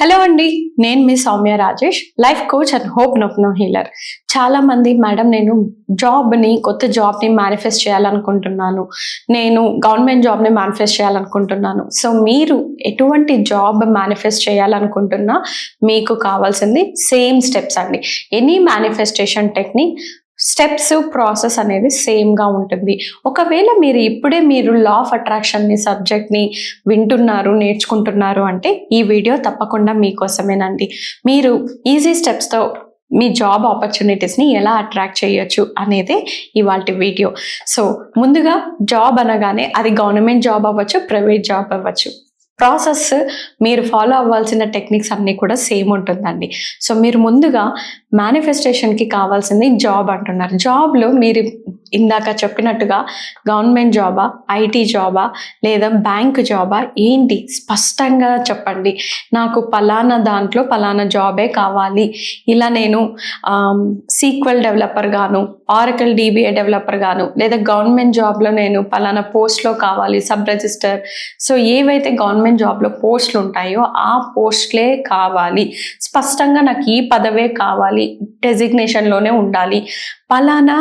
Hello అండి నేను మీ Soumya Rajesh life coach and hope నొప్నో healer చాలా మంది మేడం నేను జాబ్ని కొత్త జాబ్ని మేనిఫెస్ట్ చేయాలనుకుంటున్నాను. నేను గవర్నమెంట్ జాబ్ని మేనిఫెస్ట్ చేయాలనుకుంటున్నాను. సో మీరు ఎటువంటి జాబ్ మేనిఫెస్ట్ చేయాలనుకుంటున్నా మీకు కావాల్సింది సేమ్ స్టెప్స్ అండి. Any manifestation technique steps process అనేది సేమ్గా ఉంటుంది. ఒకవేళ మీరు ఇప్పుడే మీరు లా ఆఫ్ అట్రాక్షన్ని సబ్జెక్ట్ని వింటున్నారు నేర్చుకుంటున్నారు అంటే ఈ వీడియో తప్పకుండా మీకోసమేనండి. మీరు ఈజీ స్టెప్స్తో మీ జాబ్ ఆపర్చునిటీస్ని ఎలా అట్రాక్ట్ చేయొచ్చు అనేది ఇవాళ వీడియో. సో ముందుగా జాబ్ అనగానే అది గవర్నమెంట్ జాబ్ అవ్వచ్చు ప్రైవేట్ జాబ్ అవ్వచ్చు. ప్రాసెస్ మీరు ఫాలో అవ్వాల్సిన టెక్నిక్స్ అన్నీ కూడా సేమ్ ఉంటుందండి. సో మీరు ముందుగా మేనిఫెస్టేషన్కి కావాల్సింది జాబ్ అంటున్నారు. జాబ్లో మీరు ఇందాక చెప్పినట్టుగా గవర్నమెంట్ జాబా ఐటీ జాబా లేదా బ్యాంక్ జాబా ఏంటి? స్పష్టంగా చెప్పండి. నాకు పలానా దాంట్లో పలానా జాబే కావాలి. ఇలా నేను సీక్వెల్ డెవలపర్ గాను ఆరకల్ డీబీఏ డెవలపర్ గాను లేదా గవర్నమెంట్ జాబ్లో నేను పలానా పోస్ట్లో కావాలి సబ్ రిజిస్టర్ సో ఏవైతే గవర్నమెంట్ జాబ్లో పోస్టులు ఉంటాయో ఆ పోస్ట్లే కావాలి. స్పష్టంగా నాకు ఈ పదవే కావాలి. డెసిగ్నేషన్లోనే ఉండాలి. పలానా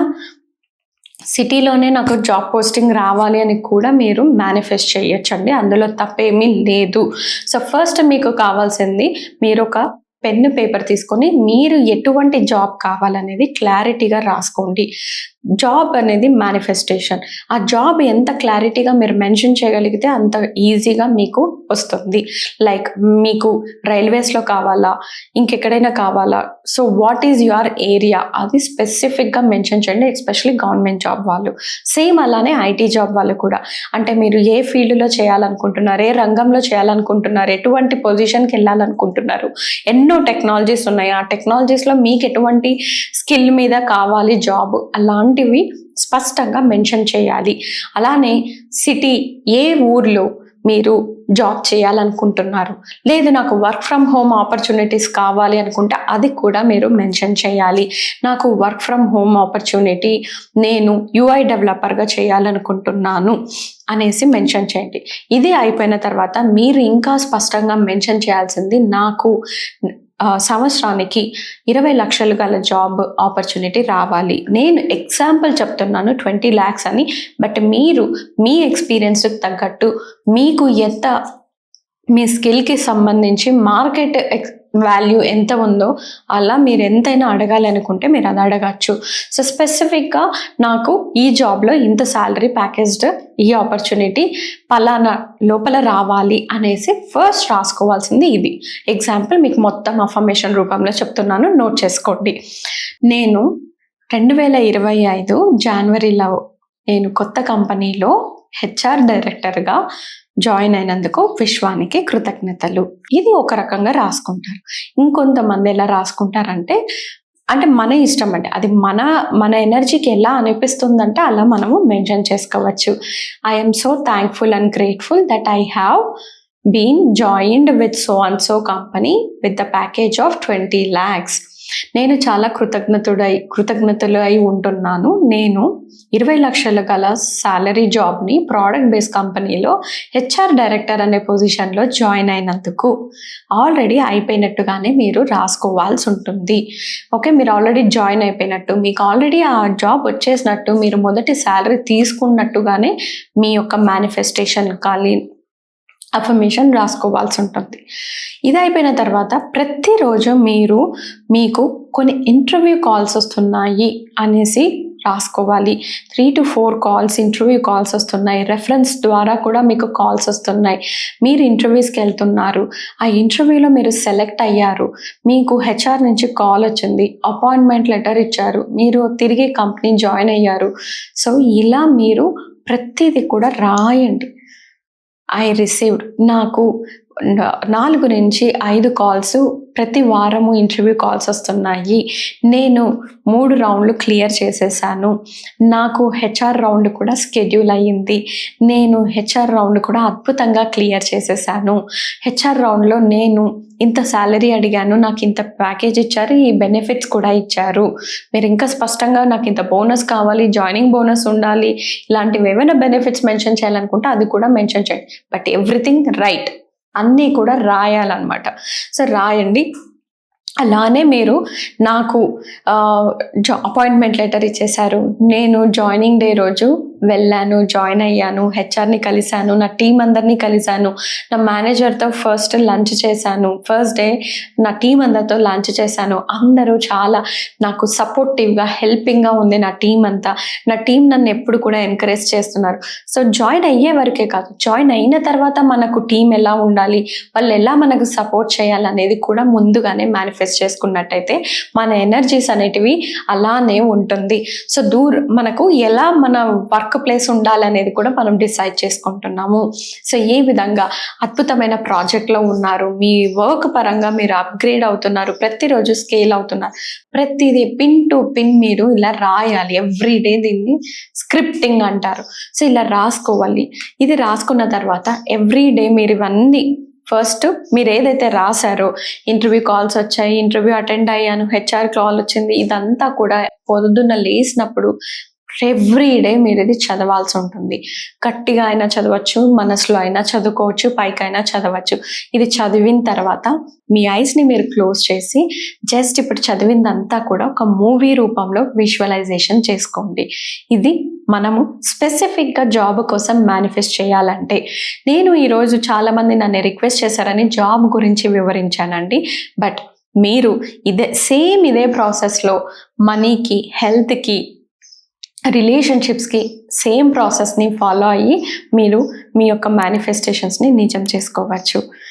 సిటీలోనే నాకు జాబ్ పోస్టింగ్ రావాలి అని కూడా మీరు మేనిఫెస్ట్ చేయొచ్చండి. అందులో తప్పేమీ లేదు. సో ఫస్ట్ మీకు కావాల్సింది మీరు ఒక పెన్ను పేపర్ తీసుకొని మీరు ఎటువంటి జాబ్ కావాలనేది క్లారిటీగా రాసుకోండి. జాబ్ అనేది మేనిఫెస్టేషన్ ఆ జాబ్ ఎంత క్లారిటీగా మీరు మెన్షన్ చేయగలిగితే అంత ఈజీగా మీకు వస్తుంది. లైక్ మీకు రైల్వేస్లో కావాలా? ఇంకెక్కడైనా కావాలా? So what is your area అది స్పెసిఫిక్గా మెన్షన్ చేయండి ఎస్పెషలీ గవర్నమెంట్ జాబ్ వాళ్ళు. సేమ్ అలానే ఐటీ జాబ్ వాళ్ళు కూడా. అంటే మీరు ఏ ఫీల్డ్లో చేయాలనుకుంటున్నారు ఏ రంగంలో చేయాలనుకుంటున్నారు ఎటువంటి పొజిషన్కి వెళ్ళాలనుకుంటున్నారు ఎన్నో టెక్నాలజీస్ ఉన్నాయి. ఆ టెక్నాలజీస్లో మీకు ఎటువంటి స్కిల్ మీద కావాలి జాబ్ అలాంటి వంటివి స్పష్టంగా మెన్షన్ చేయాలి. అలానే సిటీ ఏ ఊర్లో మీరు జాబ్ చేయాలనుకుంటున్నారు? లేదు నాకు వర్క్ ఫ్రమ్ హోమ్ ఆపర్చునిటీస్ కావాలి అనుకుంటే అది కూడా మీరు మెన్షన్ చేయాలి. నాకు వర్క్ ఫ్రమ్ హోమ్ ఆపర్చునిటీ నేను యూఐ డెవలపర్గా చేయాలనుకుంటున్నాను అనేసి మెన్షన్ చేయండి. ఇది అయిపోయిన తర్వాత మీరు ఇంకా స్పష్టంగా మెన్షన్ చేయాల్సింది నాకు సంవత్సరానికి ఇరవై లక్షలు గల జాబ్ ఆపర్చునిటీ రావాలి. నేను ఎగ్జాంపుల్ చెప్తున్నాను ట్వంటీ ల్యాక్స్ అని. బట్ మీరు మీ ఎక్స్పీరియన్స్కి తగ్గట్టు మీకు ఎంత మీ స్కిల్కి సంబంధించి మార్కెట్ ఎక్స్ వాల్యూ ఎంత ఉందో అలా మీరు ఎంతైనా అడగాలి అనుకుంటే మీరు అది అడగచ్చు. సో స్పెసిఫిక్గా నాకు ఈ జాబ్లో ఇంత శాలరీ ప్యాకేజ్డ్ ఈ ఆపర్చునిటీ పలానా లోపల రావాలి అనేసి ఫస్ట్ రాసుకోవాల్సింది ఇది. ఎగ్జాంపుల్ మీకు మొత్తం అఫర్మేషన్ రూపంలో చెప్తున్నాను నోట్ చేసుకోండి. నేను రెండు వేల ఇరవై ఐదు జనవరిలో నేను కొత్త కంపెనీలో హెచ్ఆర్ డైరెక్టర్గా జాయిన్ అయినందుకు విశ్వానికి కృతజ్ఞతలు. ఇది ఒక రకంగా రాసుకుంటారు. ఇంకొంతమంది ఎలా రాసుకుంటారంటే అంటే మన ఇష్టం అంటే అది మన మన ఎనర్జీకి ఎలా అనిపిస్తుందంటే అలా మనము మెన్షన్ చేసుకోవచ్చు. I'm so thankful and grateful that I have been joined with so and so company with the package of twenty lakhs నేను చాలా కృతజ్ఞతుడై కృతజ్ఞతలు అయి ఉంటున్నాను. నేను ఇరవై లక్షల గల శాలరీ జాబ్ని ప్రోడక్ట్ బేస్ కంపెనీలో హెచ్ఆర్ డైరెక్టర్ అనే పొజిషన్లో జాయిన్ అయినందుకు ఆల్రెడీ అయిపోయినట్టుగానే మీరు రాసుకోవాల్సి ఉంటుంది. ఓకే మీరు ఆల్రెడీ జాయిన్ అయిపోయినట్టు మీకు ఆల్రెడీ ఆ జాబ్ వచ్చేసినట్టు మీరు మొదటి శాలరీ తీసుకున్నట్టుగానే మీ యొక్క మేనిఫెస్టేషన్ కానీ అఫర్మేషన్ రాసుకోవాల్సి ఉంటుంది ఇది అయిపోయిన తర్వాత ప్రతిరోజు మీరు మీకు కొన్ని ఇంటర్వ్యూ కాల్స్ వస్తున్నాయి అనేసి రాసుకోవాలి. Three to four calls interview calls వస్తున్నాయి. రెఫరెన్స్ ద్వారా కూడా మీకు కాల్స్ వస్తున్నాయి. మీరు ఇంటర్వ్యూస్కి వెళ్తున్నారు. ఆ ఇంటర్వ్యూలో మీరు సెలెక్ట్ అయ్యారు. మీకు హెచ్ఆర్ నుంచి కాల్ వచ్చింది. అపాయింట్మెంట్ లెటర్ ఇచ్చారు. మీరు తిరిగి కంపెనీ జాయిన్ అయ్యారు. సో ఇలా మీరు ప్రతిదీ కూడా రాయండి. ఐ రిసీవ్డ్ నాకు న- నాలుగు నుంచి ఐదు కాల్స్ ప్రతి వారము ఇంటర్వ్యూ కాల్స్ వస్తున్నాయి. నేను మూడు రౌండ్లు క్లియర్ చేసేసాను. నాకు హెచ్ఆర్ రౌండ్ కూడా స్కెడ్యూల్ అయ్యింది. నేను హెచ్ఆర్ రౌండ్ కూడా అద్భుతంగా క్లియర్ చేసేసాను. హెచ్ఆర్ రౌండ్లో నేను ఇంత శాలరీ అడిగాను నాకు ఇంత ప్యాకేజ్ ఇచ్చారు ఈ బెనిఫిట్స్ కూడా ఇచ్చారు. మీరు ఇంకా స్పష్టంగా నాకు ఇంత బోనస్ కావాలి జాయినింగ్ బోనస్ ఉండాలి ఇలాంటివి ఏమైనా బెనిఫిట్స్ మెన్షన్ చేయాలనుకుంటే అది కూడా మెన్షన్ చేయండి. But everything right. అన్నీ కూడా రాయాలన్నమాట. సో రాయండి. అలానే మీరు నాకు జా అపాయింట్మెంట్ లెటర్ ఇచ్చేశారు. నేను జాయినింగ్ డే రోజు వెళ్ళాను జాయిన్ అయ్యాను హెచ్ఆర్ని కలిశాను నా టీం అందరినీ కలిశాను నా మేనేజర్తో ఫస్ట్ లంచ్ చేశాను ఫస్ట్ డే నా టీం అందరితో లంచ్ చేశాను. అందరూ చాలా నాకు సపోర్టివ్గా హెల్పింగ్గా ఉంది నా టీం అంతా. నా టీం నన్ను ఎప్పుడు కూడా ఎంకరేజ్ చేస్తున్నారు. సో జాయిన్ అయ్యే వరకే కాదు జాయిన్ అయిన తర్వాత మనకు టీం ఎలా ఉండాలి వాళ్ళు ఎలా మనకు సపోర్ట్ చేయాలనేది కూడా ముందుగానే మేనిఫెస్ట్ చేసుకున్నట్టయితే మన ఎనర్జీస్ అనేటివి అలానే ఉంటుంది. సో దూర్ మనకు ఎలా మన వర్క్ ప్లేస్ ఉండాలనేది కూడా మనం డిసైడ్ చేసుకుంటున్నాము. సో ఏ విధంగా అద్భుతమైన ప్రాజెక్ట్లో ఉన్నారు? మీ వర్క్ పరంగా మీరు అప్గ్రేడ్ అవుతున్నారు ప్రతిరోజు స్కేల్ అవుతున్నారు. ప్రతిదీ పిన్ టు పిన్ మీరు ఇలా రాయాలి. ఎవ్రీ డే దీన్ని స్క్రిప్టింగ్ అంటారు. సో ఇలా రాసుకోవాలి. ఇది రాసుకున్న తర్వాత ఎవ్రీ డే మీరు ఇవన్నీ ఫస్ట్ మీరు ఏదైతే రాశారో ఇంటర్వ్యూ కాల్స్ వచ్చాయి ఇంటర్వ్యూ అటెండ్ అయ్యాను హెచ్ఆర్ కాల్ వచ్చింది ఇదంతా కూడా పొద్దున్న లేసినప్పుడు ఎవ్రీ డే మీరు ఇది చదవాల్సి ఉంటుంది. గట్టిగా అయినా చదవచ్చు మనసులో అయినా చదువుకోవచ్చు పైకైనా చదవచ్చు. ఇది చదివిన తర్వాత మీ ఐస్ని మీరు క్లోజ్ చేసి జస్ట్ ఇప్పుడు చదివిందంతా కూడా ఒక మూవీ రూపంలో విజువలైజేషన్ చేసుకోండి. ఇది మనము స్పెసిఫిక్గా జాబ్ కోసం మేనిఫెస్ట్ చేయాలంటే. నేను ఈరోజు చాలామంది నన్ను రిక్వెస్ట్ చేశారని జాబ్ గురించి వివరించానండి. బట్ మీరు ఇదే సేమ్ ఇదే ప్రాసెస్లో మనీకి హెల్త్కి రిలేషన్షిప్స్కి సేమ్ ప్రాసెస్ని ఫాలో అయ్యి మీరు మీ యొక్క మేనిఫెస్టేషన్స్ని నిజం చేసుకోవచ్చు.